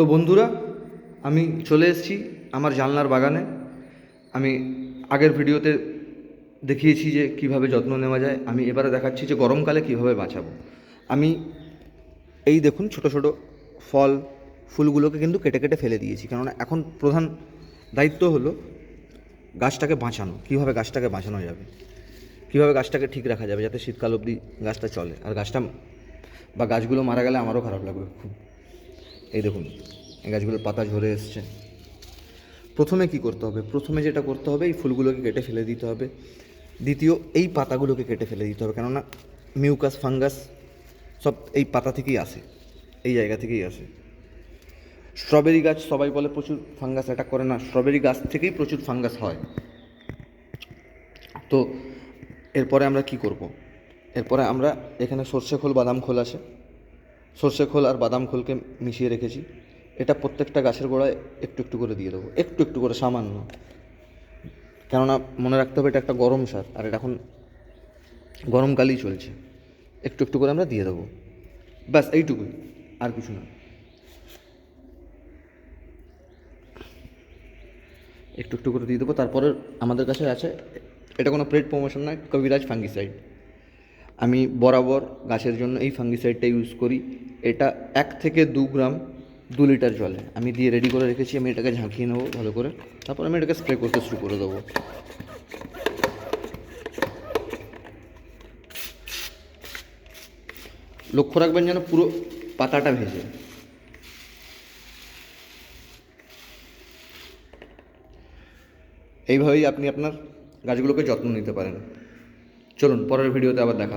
তো বন্ধুরা, আমি চলে এসেছি আমার জানলার বাগানে। আমি আগের ভিডিওতে দেখিয়েছি যে কীভাবে যত্ন নেওয়া যায়। আমি এবারে দেখাচ্ছি যে গরমকালে কীভাবে বাঁচাবো। আমি এই দেখুন ছোট ছোট ফল, ফুলগুলোকে কিন্তু কেটে কেটে ফেলে দিয়েছি। কেননা এখন প্রধান দায়িত্ব হলো গাছটাকে বাঁচানো, কীভাবে গাছটাকে বাঁচানো যাবে, কীভাবে গাছটাকে ঠিক রাখা যাবে যাতে শীতকাল অবধি গাছটা চলে। আর গাছটা বা গাছগুলো মারা গেলে আমারও খারাপ লাগবে খুব। এই দেখুন গাছগুলোর পাতা ঝরে এসছে। প্রথমে কি করতে হবে? প্রথমে যেটা করতে হবে, এই ফুলগুলোকে কেটে ফেলে দিতে হবে। দ্বিতীয়, এই পাতাগুলোকে কেটে ফেলে দিতে হবে, কেননা মিউকাস, ফাঙ্গাস সব এই পাতা থেকেই আসে, এই জায়গা থেকেই আসে। স্ট্রবেরি গাছ সবাই বলে প্রচুর ফাঙ্গাস অ্যাটাক করে না, স্ট্রবেরি গাছ থেকেই প্রচুর ফাঙ্গাস হয়। তো এরপরে আমরা কি করব? এরপরে আমরা এখানে সর্ষে খোল, বাদাম খোল আছে সর্ষে খোল আর বাদাম খোলকে মিশিয়ে রেখেছি। এটা প্রত্যেকটা গাছের গোড়ায় একটু একটু করে দিয়ে দেবো। একটু একটু করে সামান্য। কেননা মনে রাখতে হবে এটা একটা গরম সার, আর এটা এখন গরমকালই চলছে। একটু একটু করে আমরা দিয়ে দেবো। ব্যাস, এইটুকুই, আর কিছু না। একটু একটু করে দিয়ে দেবো। তারপরে আমাদের কাছে আছে, এটা কোনো প্লেট প্রমোশন নয়, কবিরাজ ফাঙ্গিসাইড আমি বরাবর গাছের জন্য এই ফাঙ্গিসাইডটা ইউজ করি। এটা এক থেকে দু গ্রাম দু লিটার জলে। আমি দিয়ে রেডি করে রেখেছি, আমি এটাকে ঝাঁকিয়ে নেব ভালো করে। তারপর আমি এটাকে স্প্রে করতে শুরু করে দেবো। লক্ষ্য রাখবেন যেন পুরো পাতাটা ভেজে। এইভাবেই আপনি আপনার গাছগুলোকে যত্ন নিতে পারেন। চলুন, পরের ভিডিওতে আবার দেখা